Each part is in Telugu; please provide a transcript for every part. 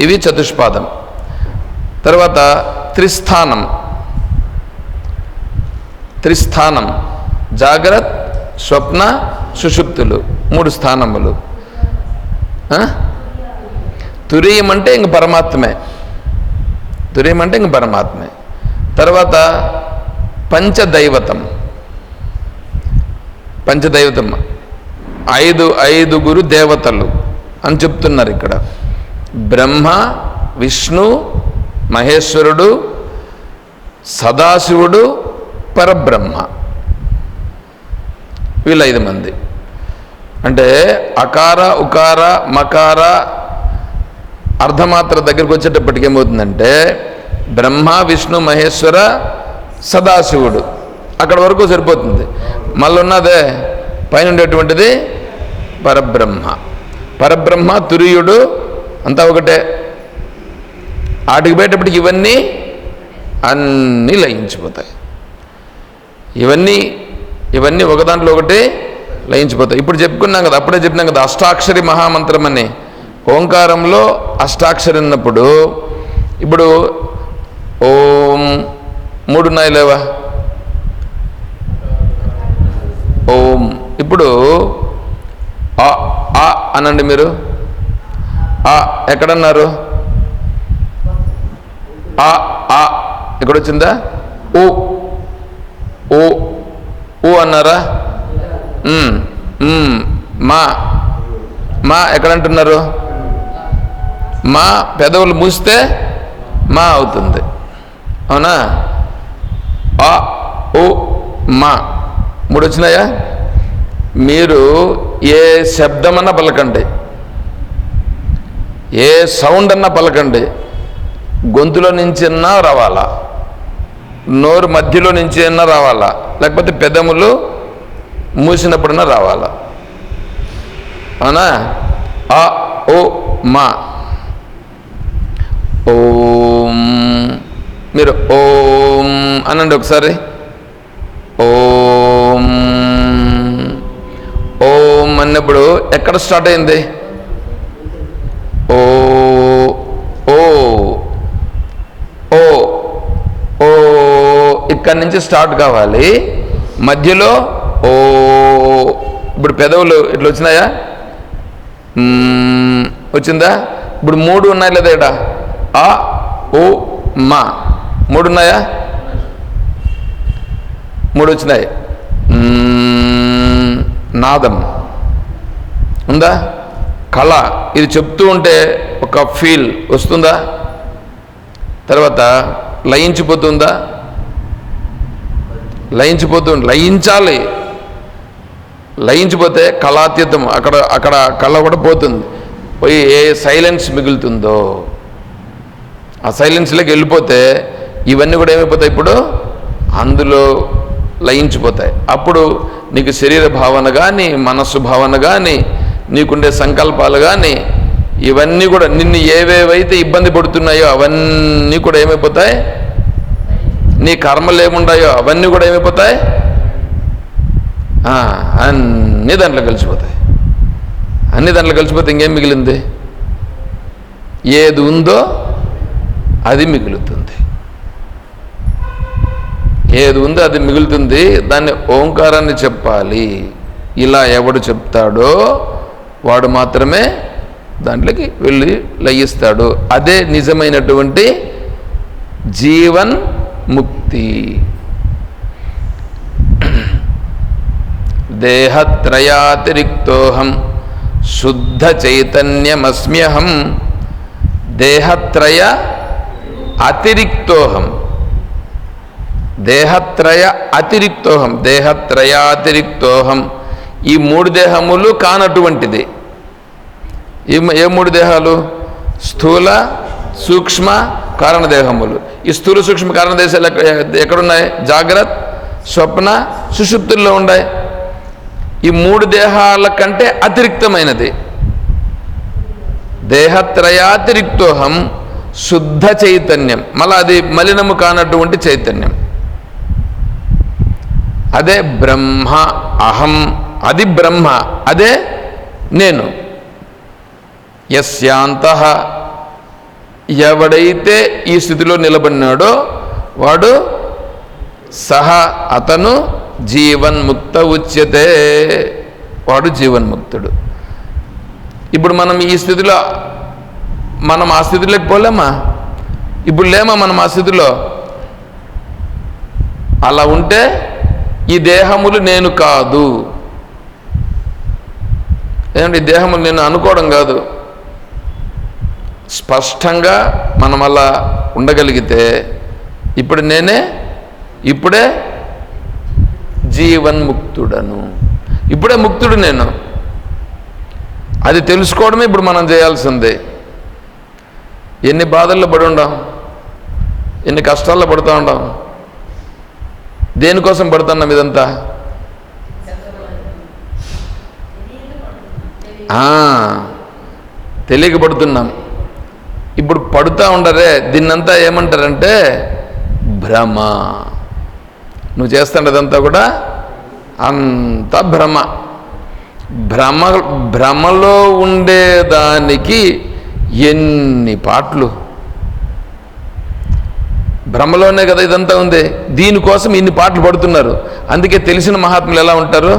ఇవి చతుష్పాదం. తర్వాత త్రిస్థానం. త్రిస్థానం. జాగ్రత్త స్వప్న సుషుప్తులు. మూడు స్థానములు. ఆ? తురీయం అంటే ఇంక పరమాత్మే. తురీయం అంటే ఇంక పరమాత్మే. తర్వాత పంచదైవతం. పంచదైవతం. ఐదు ఐదుగురు దేవతలు అని చెప్తున్నారు ఇక్కడ. బ్రహ్మ విష్ణు మహేశ్వరుడు సదాశివుడు పరబ్రహ్మ. వీళ్ళు ఐదు మంది. అంటే అకార ఉకార మకార అర్ధమాత్ర దగ్గరికి వచ్చేటప్పటికి ఏమవుతుందంటే బ్రహ్మ విష్ణు మహేశ్వర సదాశివుడు. అక్కడ వరకు సరిపోతుంది. మళ్ళీ ఉన్నదే పైన ఉండేటువంటిది పరబ్రహ్మ. పరబ్రహ్మ తురియుడు అంతా ఒకటే. ఆటికి పోయేటప్పటికి ఇవన్నీ అన్నీ లయించిపోతాయి. ఇవన్నీ ఇవన్నీ ఒక దాంట్లో ఒకటి లయించిపోతాయి. ఇప్పుడు చెప్పుకున్నాం కదా అప్పుడే చెప్పినాం కదా అష్టాక్షరి మహామంత్రం అని. ఓంకారంలో అష్టాక్షరి ఉన్నప్పుడు ఇప్పుడు ఓం మూడున్నాయి లేవా? ఓం. ఇప్పుడు ఆ ఆ అనండి మీరు. ఆ ఎక్కడన్నారు? ఆ ఆ ఇక్కడ వచ్చిందా ఓ ఓ ఓ అన్నారా మా మా ఎక్కడ అంటున్నారు మా పెదవులు మూస్తే మా అవుతుంది. అవునా? ఆ ఓ మా. మూడు వచ్చినాయా మీరు ఏ శబ్దమన్నా పలకండి. ఏ సౌండ్ అన్నా పలకండి. గొంతులో నుంచి అన్నా రావాలా? నోరు మధ్యలో నుంచి అన్నా రావాలా? లేకపోతే పెదములు మూసినప్పుడన్నా రావాలా? అవునా? ఆ ఓ మా. ఓం. మీరు ఓం అనండి ఒకసారి. ఓం. ఓం అన్నప్పుడు ఎక్కడ స్టార్ట్ అయింది ఓ ఓ ఓ ఓ నుంచి స్టార్ట్ కావాలి. మధ్యలో ఓ ఇప్పుడు పెదవులు ఇట్లా వచ్చినాయా? వచ్చిందా? ఇప్పుడు మూడు ఉన్నాయి లేదా ఇడా ఆ ఓ మా. మూడు ఉన్నాయా? మూడు వచ్చినాయి. నాదం. ఉందా? కళ. ఇది చెప్తూ ఉంటే ఒక ఫీల్ వస్తుందా? తర్వాత లయించిపోతుందా? లయించిపోతూ లయించాలి. లయించిపోతే కళాతీతం అక్కడ అక్కడ కళ కూడా పోతుంది. పోయి ఏ సైలెన్స్ మిగులుతుందో. ఆ సైలెన్స్లోకి వెళ్ళిపోతే ఇవన్నీ కూడా ఏమైపోతాయి ఇప్పుడు? అందులో లయించిపోతాయి. అప్పుడు నీకు శరీర భావన కానీ మనస్సు భావన కానీ నీకుండే సంకల్పాలు కానీ ఇవన్నీ కూడా నిన్ను ఏవేవైతే ఇబ్బంది పడుతున్నాయో అవన్నీ కూడా ఏమైపోతాయి? నీ కర్మలు ఏముండాయో అవన్నీ కూడా ఏమైపోతాయి? అన్ని దాంట్లో కలిసిపోతాయి. అన్ని దాంట్లో కలిసిపోతే ఇంకేం మిగిలింది? ఏది ఉందో అది మిగులుతుంది. ఏది ఉందో అది మిగులుతుంది. దాన్ని ఓంకారాన్ని చెప్పాలి. ఇలా ఎవడు చెప్తాడో వాడు మాత్రమే దాంట్లోకి వెళ్ళి లయిస్తాడు. అదే నిజమైనటువంటి జీవన్ ముక్తి దేహత్రయాతిరిక్తోహం శుద్ధ చైతన్యమస్మ్యహం దేహత్రయ అతిరిక్తోహం దేహత్రయ అతిరిక్తోహం దేహత్రయాతిరిక్తోహం ఈ మూడు దేహములు కానటువంటిది ఏ మూడు దేహాలు స్థూల సూక్ష్మ కారణదేహములు. ఈ స్థూల సూక్ష్మ కారణదేశాలు ఎక్క- ఎక్కడున్నాయి? జాగ్రత్త స్వప్న సుషుప్తుల్లో ఉన్నాయి ఈ మూడు దేహాల కంటే అతిరిక్తమైనది. దేహత్రయాతిరిక్తోహం శుద్ధ చైతన్యం. మళ్ళీ అది మలినము కానటువంటి చైతన్యం. అదే బ్రహ్మ అహం. అది బ్రహ్మ అదే నేను. ఎస్యాంత ఎవడైతే ఈ స్థితిలో నిలబడినాడో వాడు సహ అతను జీవన్ముక్త ఉచ్యతే. వాడు జీవన్ముక్తుడు. ఇప్పుడు మనం ఈ స్థితిలో మనం ఆ స్థితిలోకి పోలేమా? ఇప్పుడు లేమా మనం ఆ స్థితిలో? అలా ఉంటే ఈ దేహములు నేను కాదు. ఏమంటే ఈ దేహములు నేను అనుకోవడం కాదు. స్పష్టంగా మనం అలా ఉండగలిగితే ఇప్పుడు నేనే ఇప్పుడే జీవన్ముక్తుడను ఇప్పుడే ముక్తుడు నేను. అది తెలుసుకోవడమే ఇప్పుడు మనం చేయాల్సిందే. ఎన్ని బాధల్లో పడి ఉండం ఎన్ని కష్టాల్లో పడుతూ ఉండం దేనికోసం పడుతున్నాం ఇదంతా? తెలియకపడుతున్నాం తెలియక పడుతున్నాం. ఇప్పుడు పడుతూ ఉండరే దీన్నంతా ఏమంటారంటే భ్రమ. నువ్వు చేస్తున్నదంతా కూడా అంత భ్రమ. భ్రమ భ్రమలో ఉండేదానికి ఎన్ని పాటలు? భ్రమలోనే కదా ఇదంతా ఉంది. దీనికోసం ఇన్ని పాటలు పడుతున్నారు. అందుకే తెలిసిన మహాత్ములు ఎలా ఉంటారు?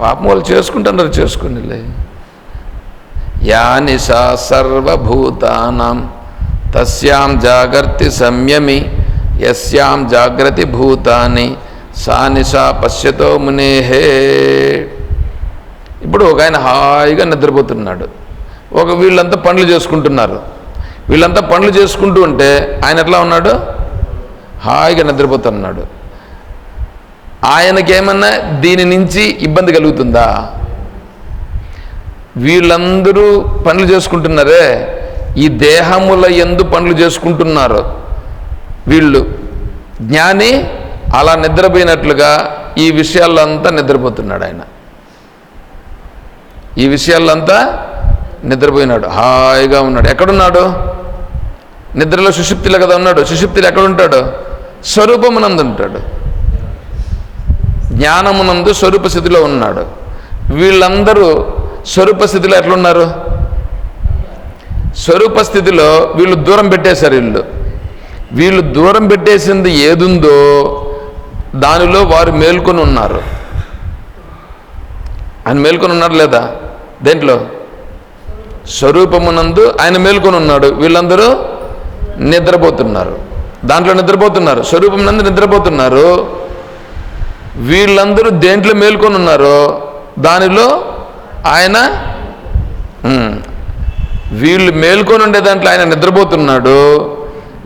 పాపం వాళ్ళు చేసుకుంటున్నారు చేసుకునిలే. యా నిశా సర్వభూతానాం. తస్యాం జాగర్తి సంయమి యస్యాం జాగ్రతి భూతాని. సా నిశా పశ్యతో మునేహే. ఇప్పుడు ఒక ఆయన హాయిగా నిద్రపోతున్నాడు. ఒక వీళ్ళంతా పనులు చేసుకుంటున్నారు. వీళ్ళంతా పనులు చేసుకుంటూ ఉంటే ఆయన ఎట్లా ఉన్నాడు? హాయిగా నిద్రపోతున్నాడు. ఆయనకేమన్నా దీని నుంచి ఇబ్బంది కలుగుతుందా? వీళ్ళందరూ పనులు చేసుకుంటున్నారే? ఈ దేహముల ఎందు పనులు చేసుకుంటున్నారు. వీళ్ళు జ్ఞాని అలా నిద్రపోయినట్లుగా ఈ విషయాలంతా నిద్రపోతున్నాడు ఆయన. ఈ విషయాలంతా నిద్రపోయినాడు. హాయిగా ఉన్నాడు. ఎక్కడున్నాడు? నిద్రలో సుషుప్తిలో కదా ఉన్నాడు. సుషుప్తిలో ఎక్కడుంటాడు? స్వరూపమునందు ఉంటాడు జ్ఞానమునందు స్వరూప స్థితిలో ఉన్నాడు. వీళ్ళందరూ స్వరూప స్థితిలో ఎట్లున్నారు? స్వరూప స్థితిలో వీళ్ళు దూరం పెట్టేశారు వీళ్ళు. వీళ్ళు దూరం పెట్టేసింది ఏదుందో దానిలో వారు మేల్కొని ఉన్నారు. ఆయన మేల్కొని ఉన్నాడు లేదా? దేంట్లో? స్వరూపమునందు ఆయన మేల్కొని ఉన్నాడు. వీళ్ళందరూ నిద్రపోతున్నారు. దాంట్లో నిద్రపోతున్నారు. స్వరూపమునందు నిద్రపోతున్నారు. వీళ్ళందరూ దేంట్లో మేల్కొని ఉన్నారో దానిలో ఆయన వీళ్ళు మేల్కొని ఉండే దాంట్లో ఆయన నిద్రపోతున్నాడు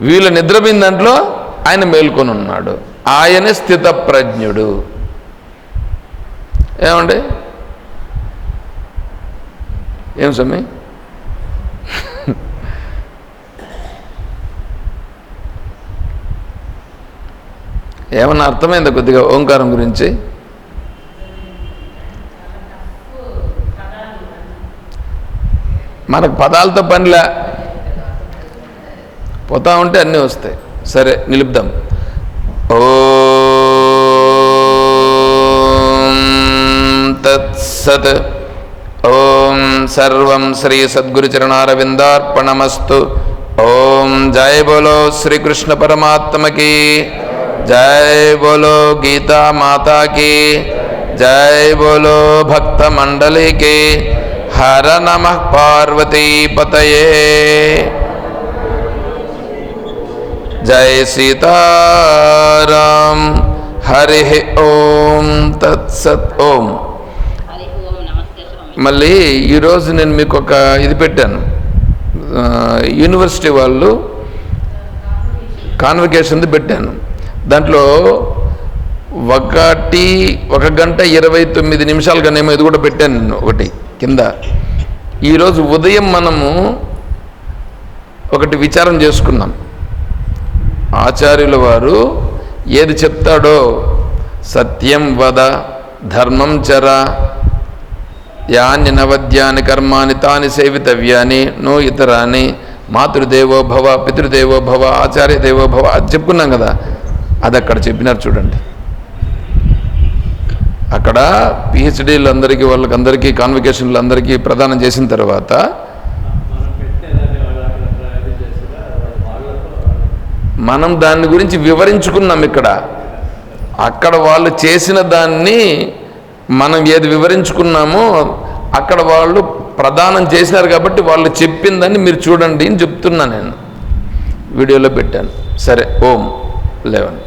వీళ్ళు నిద్రపోయిన దాంట్లో ఆయన మేల్కొని ఉన్నాడు. ఆయనే స్థిత ప్రజ్ఞుడు ఏమండి? ఏం స్వామి? ఏమన్నా అర్థమైందా కొద్దిగా ఓంకారం గురించి? మనకు పదాలతో పనిలా. పోతా ఉంటే అన్నీ వస్తాయి. సరే నిలుపుదాం. ఓ తత్సత్. ఓం సర్వం శ్రీ సద్గురుచరణారవిందార్పణమస్తు. ఓం జయ బోలో శ్రీకృష్ణ పరమాత్మకి. జయ బోలో గీతా జయ బోలో భక్త మండలికి హర నమ పార్వతీ పతయే. జయ సీతారాం. హరి ఓం తత్సత్ ఓం ఓం. మళ్ళీ ఈరోజు నేను మీకు ఒక ఇది పెట్టాను. యూనివర్సిటీ వాళ్ళు కాన్వకేషన్ది పెట్టాను. దాంట్లో ఒకటి ఒక గంట ఇరవై తొమ్మిది నిమిషాలు కానీ ఇది కూడా పెట్టాను నేను ఒకటి. కింద. ఈరోజు ఉదయం మనము ఒకటి విచారం చేసుకున్నాం. ఆచార్యుల వారు ఏది చెప్తాడో? సత్యం వద ధర్మం చర యాన్ని నవద్యాని కర్మాని తాని సేవితవ్యాని నో ఇతరాని మాతృదేవో భవ పితృదేవో భవ ఆచార్య దేవో భవ అది చెప్పుకున్నాం కదా. అది అక్కడ చెప్పినారు చూడండి. అక్కడ పిహెచ్డీలు అందరికీ వాళ్ళకి అందరికీ కాన్వికేషన్లు అందరికీ ప్రదానం చేసిన తర్వాత మనం దాని గురించి వివరించుకున్నాం ఇక్కడ. అక్కడ వాళ్ళు చేసిన దాన్ని మనం ఏది వివరించుకున్నామో అక్కడ వాళ్ళు ప్రదానం చేశారు కాబట్టి వాళ్ళు చెప్పిందని మీరు చూడండి అని చెప్తున్నా నేను. వీడియోలో పెట్టాను. సరే ఓం. లెవెన్